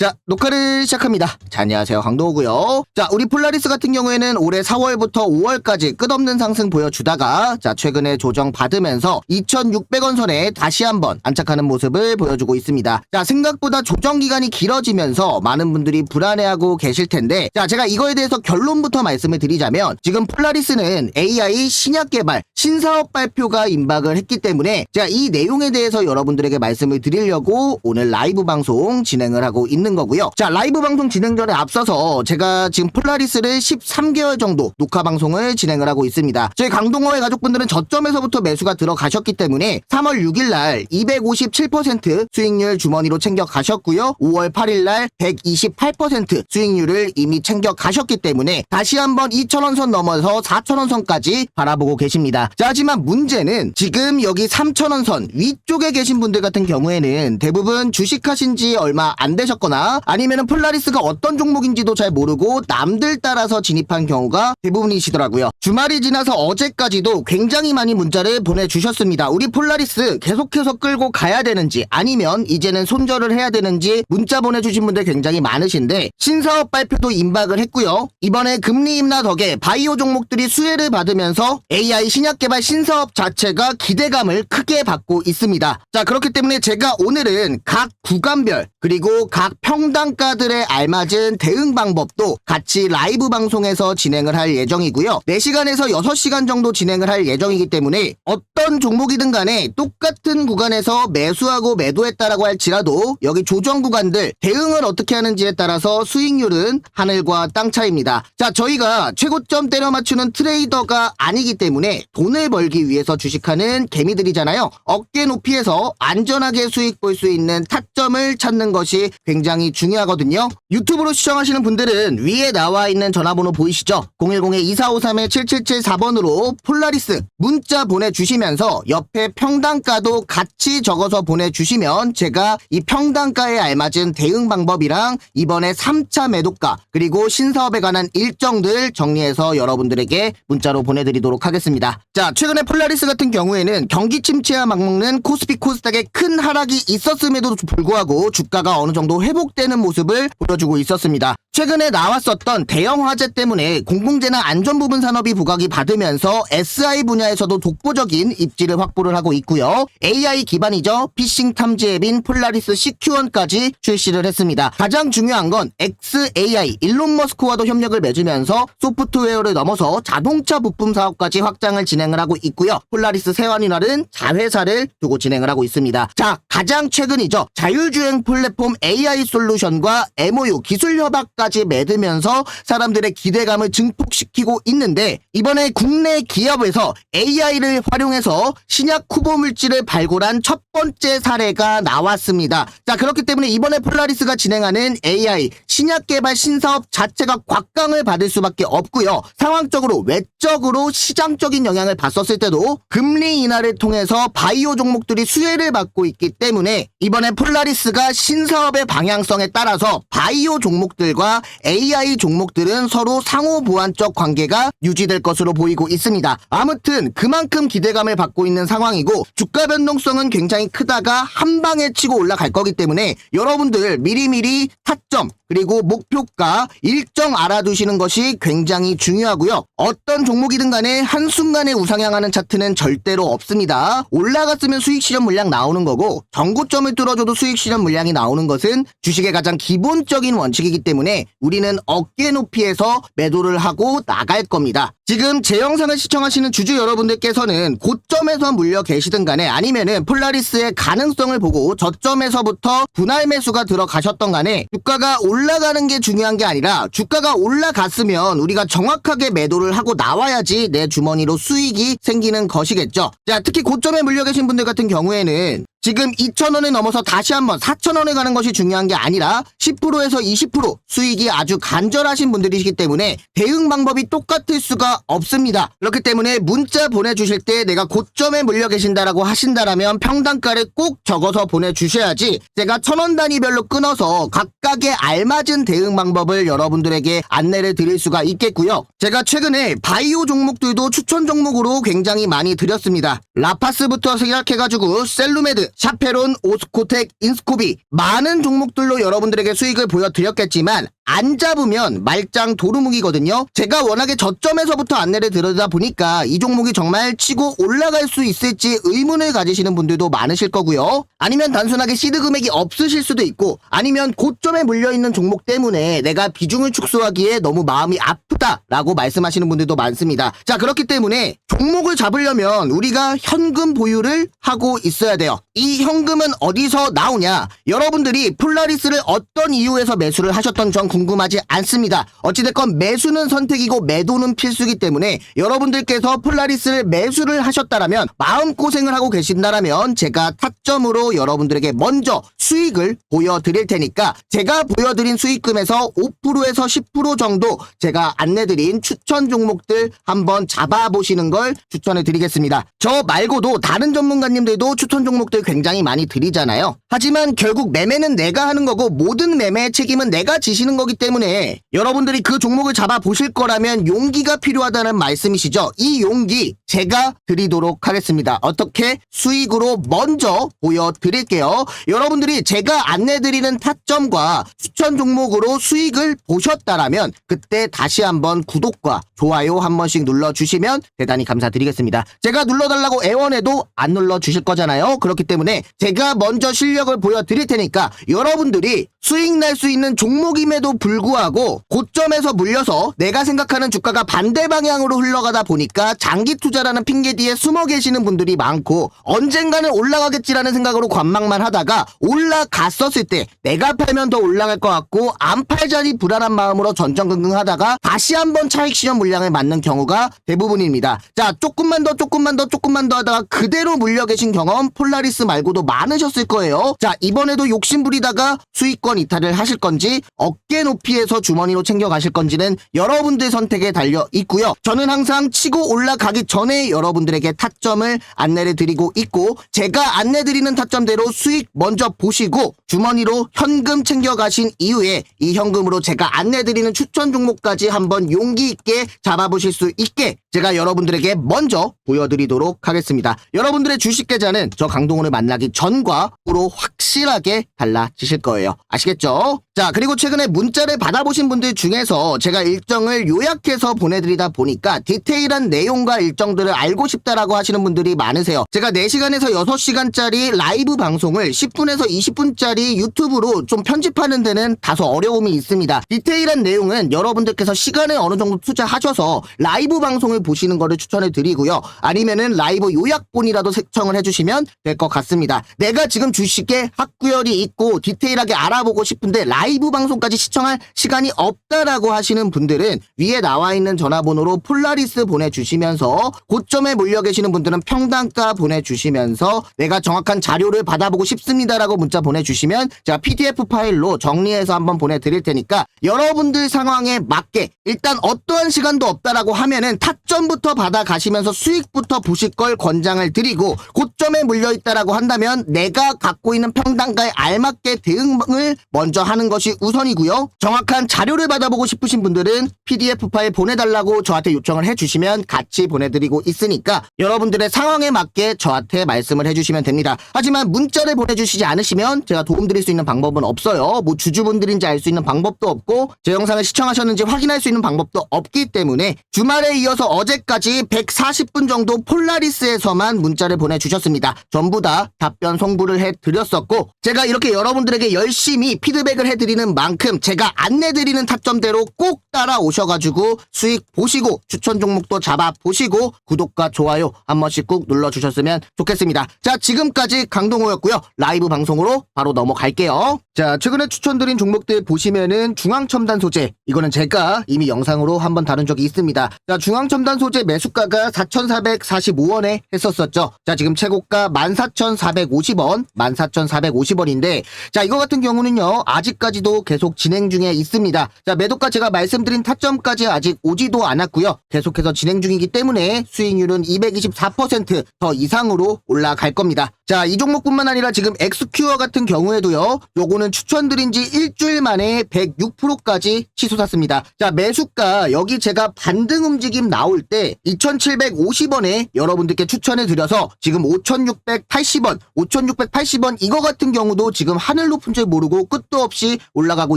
자, 녹화를 시작합니다. 자, 안녕하세요. 강도우고요. 자, 우리 폴라리스 같은 경우에는 올해 4월부터 5월까지 끝없는 상승 보여주다가 자, 최근에 조정 받으면서 2,600원 선에 다시 한번 안착하는 모습을 보여주고 있습니다. 자, 생각보다 조정 기간이 길어지면서 많은 분들이 불안해하고 계실 텐데 자, 제가 이거에 대해서 결론부터 말씀을 드리자면 지금 폴라리스는 AI 신약 개발, 신사업 발표가 임박을 했기 때문에 제가 이 내용에 대해서 여러분들에게 말씀을 드리려고 오늘 라이브 방송 진행을 하고 있는 거고요. 자, 라이브 방송 진행 전에 앞서서 제가 지금 폴라리스를 13개월 정도 녹화 방송을 진행을 하고 있습니다. 저희 강동호의 가족분들은 저점에서부터 매수가 들어가셨기 때문에 3월 6일 날 257% 수익률 주머니로 챙겨 가셨고요. 5월 8일 날 128% 수익률을 이미 챙겨 가셨기 때문에 다시 한번 2,000원 선 넘어서 4,000원 선까지 바라보고 계십니다. 자, 하지만 문제는 지금 여기 3,000원 선 위쪽에 계신 분들 같은 경우에는 대부분 주식하신 지 얼마 안 되셨거나 아니면은 폴라리스가 어떤 종목인지도 잘 모르고 남들 따라서 진입한 경우가 대부분이시더라고요. 주말이 지나서 어제까지도 굉장히 많이 문자를 보내주셨습니다. 우리 폴라리스 계속해서 끌고 가야 되는지 아니면 이제는 손절을 해야 되는지 문자 보내주신 분들 굉장히 많으신데 신사업 발표도 임박을 했고요. 이번에 금리 인하 덕에 바이오 종목들이 수혜를 받으면서 AI 신약 개발 신사업 자체가 기대감을 크게 받고 있습니다. 자 그렇기 때문에 제가 오늘은 각 구간별 그리고 각 평단가들에 알맞은 대응 방법도 같이 라이브 방송에서 진행을 할 예정이고요. 4시간에서 6시간 정도 진행을 할 예정이기 때문에 어떤 종목이든 간에 똑같은 구간에서 매수하고 매도했다라고 할지라도 여기 조정 구간들 대응을 어떻게 하는지에 따라서 수익률은 하늘과 땅 차이입니다. 자, 저희가 최고점 때려 맞추는 트레이더가 아니기 때문에 돈을 벌기 위해서 주식하는 개미들이잖아요. 어깨 높이에서 안전하게 수익 볼 수 있는 타점을 찾는 것이 굉장히 중요하거든요. 유튜브로 시청하시는 분들은 위에 나와 있는 전화번호 보이시죠? 010-2453-7774번으로 폴라리스 문자 보내주시면서 옆에 평단가도 같이 적어서 보내주시면 제가 이 평단가에 알맞은 대응 방법이랑 이번에 3차 매도가 그리고 신사업에 관한 일정들 정리해서 여러분들에게 문자로 보내드리도록 하겠습니다. 자, 최근에 폴라리스 같은 경우에는 경기 침체와 맞먹는 코스피 코스닥에 큰 하락이 있었음에도 불구하고 주가가 어느 정도 회복 되는 모습을 보여주고 있었습니다. 최근에 나왔었던 대형 화재 때문에 공공재나 안전부분 산업이 부각이 받으면서 SI 분야에서도 독보적인 입지를 확보를 하고 있고요. AI 기반이죠. 피싱 탐지 앱인 폴라리스 CQ1까지 출시를 했습니다. 가장 중요한 건 XAI 일론 머스크와도 협력을 맺으면서 소프트웨어를 넘어서 자동차 부품 사업까지 확장을 진행을 하고 있고요. 폴라리스 세환이날은 자회사를 두고 진행을 하고 있습니다. 자, 가장 최근이죠. 자율주행 플랫폼 AI 솔루션과 MOU 기술 협약까지 맺으면서 사람들의 기대감을 증폭시키고 있는데 이번에 국내 기업에서 AI를 활용해서 신약 후보 물질을 발굴한 첫 번째 사례가 나왔습니다. 자, 그렇기 때문에 이번에 폴라리스가 진행하는 AI 신약 개발 신사업 자체가 곽강을 받을 수밖에 없고요. 상황적으로 외적으로 시장적인 영향을 봤었을 때도 금리 인하를 통해서 바이오 종목들이 수혜를 받고 있기 때문에 이번에 폴라리스가 신사업의 방향성에 따라서 바이오 종목들과 AI 종목들은 서로 상호 보완적 관계가 유지될 것으로 보이고 있습니다. 아무튼 그만큼 기대감을 받고 있는 상황이고 주가 변동성은 굉장히 크다가 한 방에 치고 올라갈 거기 때문에 여러분들 미리미리 타점 그리고 목표가 일정 알아두시는 것이 굉장히 중요하고요. 어떤 종목이든 간에 한순간에 우상향하는 차트는 절대로 없습니다. 올라갔으면 수익 실현 물량 나오는 거고 정고점을 뚫어줘도 수익 실현 물량이 나오는 것은 주식의 가장 기본적인 원칙이기 때문에 우리는 어깨 높이에서 매도를 하고 나갈 겁니다. 지금 제 영상을 시청하시는 주주 여러분들께서는 고점에서 물려 계시든 간에 아니면은 폴라리스의 가능성을 보고 저점에서부터 분할 매수가 들어가셨던 간에 주가가 올라가는 게 중요한 게 아니라 주가가 올라갔으면 우리가 정확하게 매도를 하고 나와야지 내 주머니로 수익이 생기는 것이겠죠. 자, 특히 고점에 물려 계신 분들 같은 경우에는 지금 2,000원을 넘어서 다시 한번 4,000원에 가는 것이 중요한 게 아니라 10%에서 20% 수익이 아주 간절하신 분들이시기 때문에 대응 방법이 똑같을 수가 없습니다. 그렇기 때문에 문자 보내주실 때 내가 고점에 물려 계신다라고 하신다라면 평단가를 꼭 적어서 보내주셔야지 제가 천원 단위별로 끊어서 각각의 알맞은 대응 방법을 여러분들에게 안내를 드릴 수가 있겠고요. 제가 최근에 바이오 종목들도 추천 종목으로 굉장히 많이 드렸습니다. 라파스부터 시작해가지고 셀루메드, 샤페론, 오스코텍, 인스코비 많은 종목들로 여러분들에게 수익을 보여드렸겠지만 안 잡으면 말짱 도루묵이거든요. 제가 워낙에 저점에서부터 안내를 드리다 보니까 이 종목이 정말 치고 올라갈 수 있을지 의문을 가지시는 분들도 많으실 거고요. 아니면 단순하게 시드 금액이 없으실 수도 있고 아니면 고점에 물려있는 종목 때문에 내가 비중을 축소하기에 너무 마음이 아프다라고 말씀하시는 분들도 많습니다. 자 그렇기 때문에 종목을 잡으려면 우리가 현금 보유를 하고 있어야 돼요. 이 현금은 어디서 나오냐? 여러분들이 폴라리스를 어떤 이유에서 매수를 하셨던 전 궁금 하지 않습니다. 어찌됐건 매수는 선택이고 매도는 필수기 때문에 여러분들께서 폴라리스를 매수를 하셨다라면 마음고생을 하고 계신다라면 제가 타점으로 여러분들에게 먼저 수익을 보여드릴 테니까 제가 보여드린 수익금에서 5%에서 10% 정도 제가 안내드린 추천 종목들 한번 잡아보시는 걸 추천해 드리겠습니다. 저 말고도 다른 전문가님들도 추천 종목들 굉장히 많이 드리잖아요. 하지만 결국 매매는 내가 하는 거고 모든 매매의 책임은 내가 지시는 거기 때문에 여러분들이 그 종목을 잡아보실 거라면 용기가 필요하다는 말씀이시죠. 이 용기 제가 드리도록 하겠습니다. 어떻게 수익으로 먼저 보여드릴게요. 여러분들이 제가 안내드리는 타점과 추천 종목으로 수익을 보셨다라면 그때 다시 한번 구독과 좋아요 한 번씩 눌러주시면 대단히 감사드리겠습니다. 제가 눌러달라고 애원해도 안 눌러주실 거잖아요. 그렇기 때문에 제가 먼저 실력을 보여드릴 테니까 여러분들이 수익 날 수 있는 종목임에도 불구하고 고점에서 물려서 내가 생각하는 주가가 반대 방향으로 흘러가다 보니까 장기 투자라는 핑계 뒤에 숨어 계시는 분들이 많고 언젠가는 올라가겠지라는 생각으로 관망만 하다가 올라갔었을 때 내가 팔면 더 올라갈 것 같고 안 팔자니 불안한 마음으로 전전긍긍 하다가 다시 한번 차익 실현 물량을 맞는 경우가 대부분입니다. 자 조금만 더 조금만 더 조금만 더 하다가 그대로 물려 계신 경험 폴라리스 말고도 많으셨을 거예요. 자 이번에도 욕심 부리다가 수익권 이탈을 하실 건지 어깨 높이에서 주머니로 챙겨 가실 건지는 여러분들 선택에 달려 있고요. 저는 항상 치고 올라가기 전에 여러분들에게 타점을 안내를 드리고 있고 제가 안내 드리는 타점대로 수익 먼저 보 시고 주머니로 현금 챙겨 가신 이후에 이 현금으로 제가 안내 드리는 추천 종목까지 한번 용기 있게 잡아보실 수 있게 제가 여러분들에게 먼저 보여드리도록 하겠습니다. 여러분들의 주식 계좌는 저 강동원을 만나기 전과 후로 확실하게 달라지실 거예요. 아시겠죠? 자, 그리고 최근에 문자를 받아보신 분들 중에서 제가 일정을 요약해서 보내드리다 보니까 디테일한 내용과 일정들을 알고 싶다라고 하시는 분들이 많으세요. 제가 4시간에서 6시간짜리 라이브 방송을 10분에서 20분짜리 유튜브로 좀 편집하는 데는 다소 어려움이 있습니다. 디테일한 내용은 여러분들께서 시간을 어느 정도 투자하셔서 라이브 방송을 보시는 거를 추천해 드리고요. 아니면은 라이브 요약본이라도 색청을 해주시면 될 것 같습니다. 내가 지금 주식에 학구열이 있고 디테일하게 알아보고 싶은데 라이브 방송까지 시청할 시간이 없다라고 하시는 분들은 위에 나와 있는 전화번호로 폴라리스 보내주시면서 고점에 몰려 계시는 분들은 평단가 보내주시면서 내가 정확한 자료를 받아보고 싶습니다라고 문자 보내주시면 제가 PDF 파일로 정리해서 한번 보내드릴 테니까 여러분들 상황에 맞게 일단 어떠한 시간도 없다라고 하면은 타 점부터 받아 가시면서 수익부터 보실 걸 권장을 드리고 고점에 물려 있다라고 한다면 내가 갖고 있는 평단가에 알맞게 대응을 먼저 하는 것이 우선이고요. 정확한 자료를 받아보고 싶으신 분들은 PDF 파일 보내달라고 저한테 요청을 해주시면 같이 보내드리고 있으니까 여러분들의 상황에 맞게 저한테 말씀을 해주시면 됩니다. 하지만 문자를 보내주시지 않으시면 제가 도움드릴 수 있는 방법은 없어요. 뭐 주주분들인지 알 수 있는 방법도 없고 제 영상을 시청하셨는지 확인할 수 있는 방법도 없기 때문에 주말에 이어서 어제까지 140분 정도 폴라리스에서만 문자를 보내주셨습니다. 전부 다 답변 송부를 해드렸었고 제가 이렇게 여러분들에게 열심히 피드백을 해드리는 만큼 제가 안내드리는 타점대로 꼭 따라오셔가지고 수익 보시고 추천 종목도 잡아보시고 구독과 좋아요 한 번씩 꾹 눌러주셨으면 좋겠습니다. 자 지금까지 강동호였고요. 라이브 방송으로 바로 넘어갈게요. 자 최근에 추천드린 종목들 보시면은 중앙첨단 소재 이거는 제가 이미 영상으로 한번 다룬 적이 있습니다. 자 중앙첨단 소재 매수가가 4,445원에 했었었죠. 자 지금 최고가 14,450원 14,450원인데 자 이거 같은 경우는요 아직까지도 계속 진행 중에 있습니다. 자 매도가 제가 말씀드린 타점까지 아직 오지도 않았고요. 계속해서 진행 중이기 때문에 수익률은 224%더 이상으로 올라갈 겁니다. 자 이 종목뿐만 아니라 지금 엑스큐어 같은 경우에도요 요거는 저는 추천드린 지 일주일 만에 106%까지 치솟았습니다. 자, 매수가 여기 제가 반등 움직임 나올 때 2,750원에 여러분들께 추천해 드려서 지금 5,680원, 5,680원 이거 같은 경우도 지금 하늘 높은 줄 모르고 끝도 없이 올라가고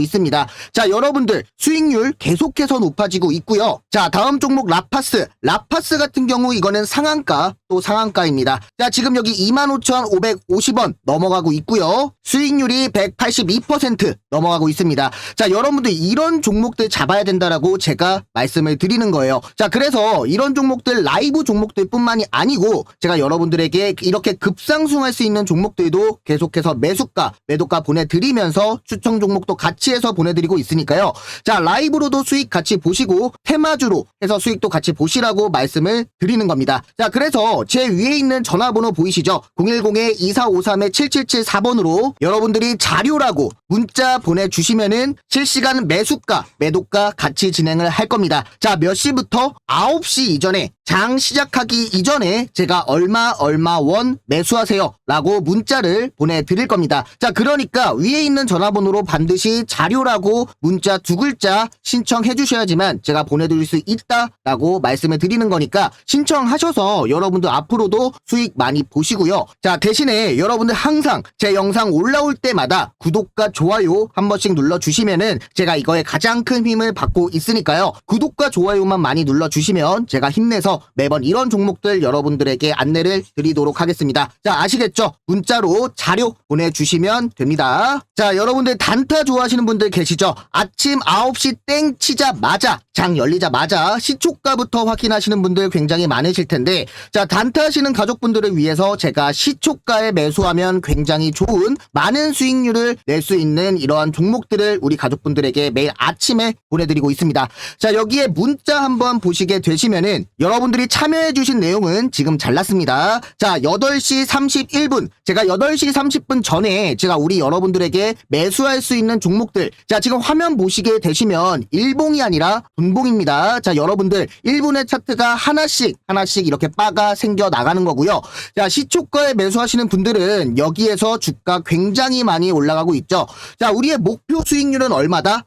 있습니다. 자, 여러분들 수익률 계속해서 높아지고 있고요. 자, 다음 종목 라파스. 라파스 같은 경우 이거는 상한가 또 상한가입니다. 자, 지금 여기 25,550원 넘어가고 있고요. 수익률이 182% 넘어가고 있습니다. 자, 여러분들 이런 종목들 잡아야 된다라고 제가 말씀을 드리는 거예요. 자, 그래서 이런 종목들 라이브 종목들 뿐만이 아니고 제가 여러분들에게 이렇게 급상승할 수 있는 종목들도 계속해서 매수가, 매도가 보내드리면서 추천 종목도 같이 해서 보내드리고 있으니까요. 자, 라이브로도 수익 같이 보시고 테마주로 해서 수익도 같이 보시라고 말씀을 드리는 겁니다. 자, 그래서 제 위에 있는 전화번호 보이시죠? 010-2453-7774번으로 여러분들이 자료라 고 문자 보내주시면은 실시간 매수가, 매도가 같이 진행을 할 겁니다. 자, 몇 시부터? 9시 이전에 장 시작하기 이전에 제가 얼마 얼마 원 매수하세요 라고 문자를 보내드릴 겁니다. 자 그러니까 위에 있는 전화번호로 반드시 자료라고 문자 두 글자 신청해 주셔야지만 제가 보내드릴 수 있다 라고 말씀을 드리는 거니까 신청하셔서 여러분들 앞으로도 수익 많이 보시고요. 자 대신에 여러분들 항상 제 영상 올라올 때마다 구독 과 좋아요 한 번씩 눌러주시면은 제가 이거에 가장 큰 힘을 받고 있으니까요. 구독과 좋아요만 많이 눌러주시면 제가 힘내서 매번 이런 종목들 여러분들에게 안내를 드리도록 하겠습니다. 자, 아시겠죠? 문자로 자료 보내주시면 됩니다. 자, 여러분들 단타 좋아하시는 분들 계시죠? 아침 9시 땡 치자마자, 장 열리자마자 시초가부터 확인하시는 분들 굉장히 많으실 텐데, 자, 단타 하시는 가족분들을 위해서 제가 시초가에 매수하면 굉장히 좋은 많은 수익률을 낼 수 있는 이러한 종목들을 우리 가족분들에게 매일 아침에 보내드리고 있습니다. 자, 여기에 문자 한번 보시게 되시면은 여러분들이 참여해주신 내용은 지금 잘났습니다. 자, 8시 31분. 제가 8시 30분 전에 제가 우리 여러분들에게 매수할 수 있는 종목들. 자, 지금 화면 보시게 되시면 일봉이 아니라 분봉입니다. 자, 여러분들 1분의 차트가 하나씩, 하나씩 이렇게 바가 생겨 나가는 거고요. 자, 시초가에 매수하시는 분들은 여기에서 주가 굉장히 많이 올라가고 있죠. 자, 우리의 목표 수익률은 얼마다?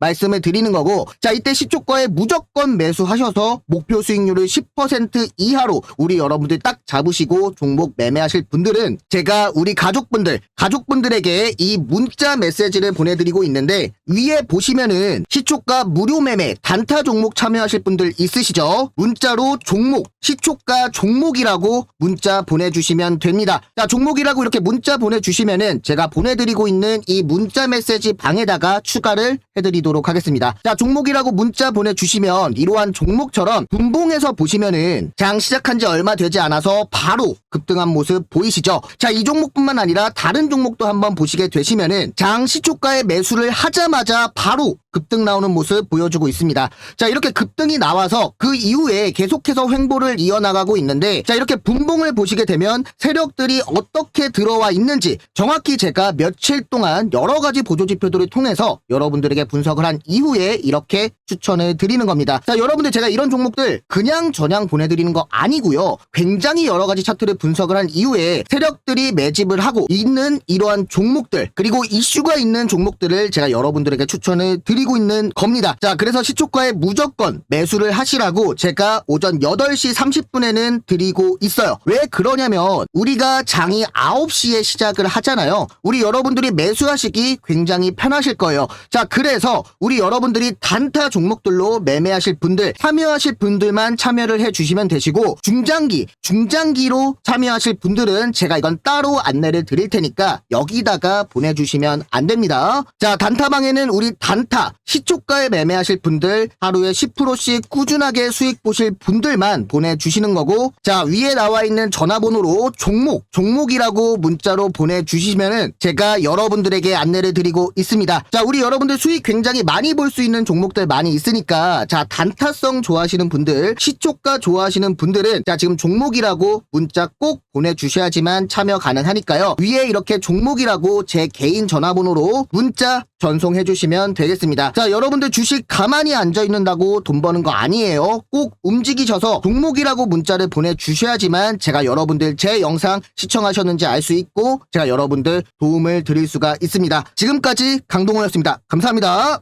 말씀을 드리는 거고 자 이때 시초가에 무조건 매수하셔서 목표 수익률을 10% 이하로 우리 여러분들 딱 잡으시고 종목 매매하실 분들은 제가 우리 가족분들 가족분들에게 이 문자 메시지를 보내드리고 있는데 위에 보시면은 시초가 무료 매매 단타 종목 참여하실 분들 있으시죠? 문자로 종목 시초가 종목이라고 문자 보내주시면 됩니다. 자 종목이라고 이렇게 문자 보내주시면은 제가 보내드리고 있는 이 문자 메시지 방에다가 추가를 해드리도록 하겠습니다. 자, 종목이라고 문자 보내주시면 이러한 종목처럼 분봉에서 보시면은 장 시작한 지 얼마 되지 않아서 바로 급등한 모습 보이시죠? 자, 이 종목뿐만 아니라 다른 종목도 한번 보시게 되시면은 장 시초가에 매수를 하자마자 바로 급등 나오는 모습 보여주고 있습니다. 자, 이렇게 급등이 나와서 그 이후에 계속해서 횡보를 이어나가고 있는데 자, 이렇게 분봉을 보시게 되면 세력들이 어떻게 들어와 있는지 정확히 제가 며칠 동안 여러 가지 보조 지표들을 통해서 여러분들에게 분석을 한 이후에 이렇게 추천을 드리는 겁니다. 자, 여러분들 제가 이런 종목들 그냥 전향 보내드리는 거 아니고요. 굉장히 여러 가지 차트를 분석을 한 이후에 세력들이 매집을 하고 있는 이러한 종목들 그리고 이슈가 있는 종목들을 제가 여러분들에게 추천을 드리고 있는 겁니다. 자, 그래서 시초가에 무조건 매수를 하시라고 제가 오전 8시 30분에는 드리고 있어요. 왜 그러냐면 우리가 장이 9시에 시작을 하잖아요. 우리 여러분들이 매수하시기 굉장히 편하실 거예요. 자, 그래서 우리 여러분들이 단타 종목들로 매매하실 분들, 참여하실 분들만 참여를 해주시면 되시고 중장기, 중장기로 참여하실 분들은 제가 이건 따로 안내를 드릴 테니까 여기다가 보내주시면 안 됩니다. 자, 단타방에는 우리 단타, 시초가에 매매하실 분들 하루에 10%씩 꾸준하게 수익 보실 분들만 보내주시는 거고 자, 위에 나와 있는 전화번호로 종목, 종목이라고 문자로 보내주시면은 제가 여러분들에게 안내를 드리고 있습니다. 자, 우리 여러분들 수익 굉장히 많이 볼 수 있는 종목들 많이 있으니까 자, 단타성 좋아하시는 분들, 시초가 좋아하시는 분들은 자, 지금 종목이라고 문자 꼭 보내주셔야지만 참여 가능하니까요. 위에 이렇게 종목이라고 제 개인 전화번호로 문자 전송해 주시면 되겠습니다. 자, 여러분들 주식 가만히 앉아 있는다고 돈 버는 거 아니에요. 꼭 움직이셔서 종목이라고 문자를 보내 주셔야지만 제가 여러분들 제 영상 시청하셨는지 알 수 있고 제가 여러분들 도움을 드릴 수가 있습니다. 지금까지 강동호였습니다. 감사합니다.